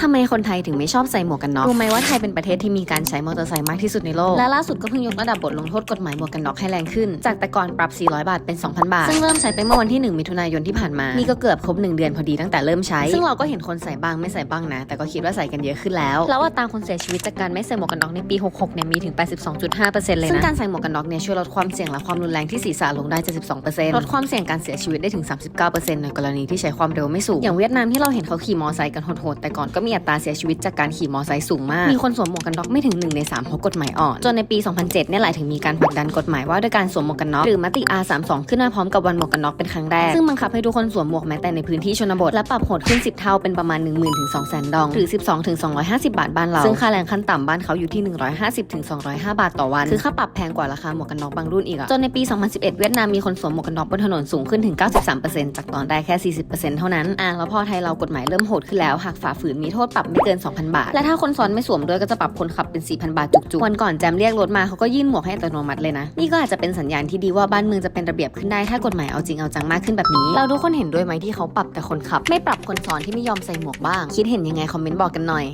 ทำไมคนไทยถึงไม่ชอบใส่หมวกกันน็อก รู้ไหมว่าไทยเป็นประเทศที่มีการใช้มอเตอร์ไซค์มากที่สุดในโลก และล่าสุดก็เพิ่งยกระดับบทลงโทษกฎหมายหมวกกันน็อกให้แรงขึ้น จากแต่ก่อนปรับ 400 บาทเป็น 2,000 บาท ซึ่งเริ่มใช้ไปเมื่อวันที่ 1 มิถุนายนที่ผ่านมา นี่ก็เกือบครบ 1 เดือนพอดีตั้งแต่เริ่มใช้ ซึ่งเราก็เห็นคนใส่บ้างไม่ใส่บ้างนะ แต่ก็คิดว่าใส่กันเยอะขึ้นแล้ว แล้วอัตราคนเสียชีวิตจากการไม่ใส่หมวกกันน็อกในปี 66 เนี่ยมีถึง 82.5%เลยนะ ซึ่งการใส่หมวกกันน็อกเนี่ยช่วยลดความเสี่ยงและความรุนแรงที่ศีรษะลงได้ 72%ลดความเสี่ยงการเสียชีวิตได้ถึง 39%ในกรณีที่ใช้ความเร็วไม่สูงอย่างเวียดนามที่เราเห็นเขาขี่มอไซค์กันโหดๆแต่ก่อนก็มีอัตราเสียชีวิตจากการขี่มอไซค์สูงมาก มีคนสวมหมวกกันน็อกไม่ถึง1ใน3เพราะกฎหมายอ่อนจนในปี 2007เนี่ยแหละถึงมีการผลักดันกฎหมายว่าด้วยการสวมหมวกกันน็อกหรือมติ R32 ขึ้นมาพร้อมกับวันหมวกกันน็อกเป็นครั้งแรก ซึ่งบังคับให้ทุกคนสวมหมวกแม้แต่ในพื้นที่ชนบทและปรับโหดขึ้น 10 เท่าเป็นประมาณ 1 0,000ถึง200,000ดองหรือ 12ถึง250 บาทบ้านเราซึ่งค่าแรงขั้นต่ำบ้านเขาอยู่ที่ 150ถึง205 บาทต่อวันคือค่าปรับแพงกว่าราคาหมวกกันน็อกบางรุ่นอีกอะจนในปี 2011 เวียดนามมีคนสวมหมวกกันน็อกบนถนนสูงขึ้นถึง 93%จากตอนแรกแค่ 40%เท่านั้นอะแล้วพอไทยเรากฎหมายเริ่มโหดขึ้นแล้วหากฝ่าฝืนมีโทษปรับไม่เกิน 2,000 บาท และถ้าคนซ้อนไม่สวมด้วยก็จะปรับคนขับเป็น 4,000 บาทจุกๆวันก่อนแจมเรียกรถมาเขาก็ยื่นหมวกให้อัตโนมัติเลยนะ นี่ก็อาจจะเป็นสัญญาณที่ดีว่าบ้านเมืองจะเป็นระเบียบขึ้นได้ถ้ากฎหมายเอาจริงเอาจังมากขึ้นแบบนี้ เราทุกคนเห็นด้วยไหมที่เขาปรับแต่คนขับ ไม่ปรับคนซ้อนที่ไม่ยอมใส่หมวกบ้าง คิดเห็นยังไงคอมเมนต์บอกกันหน่อย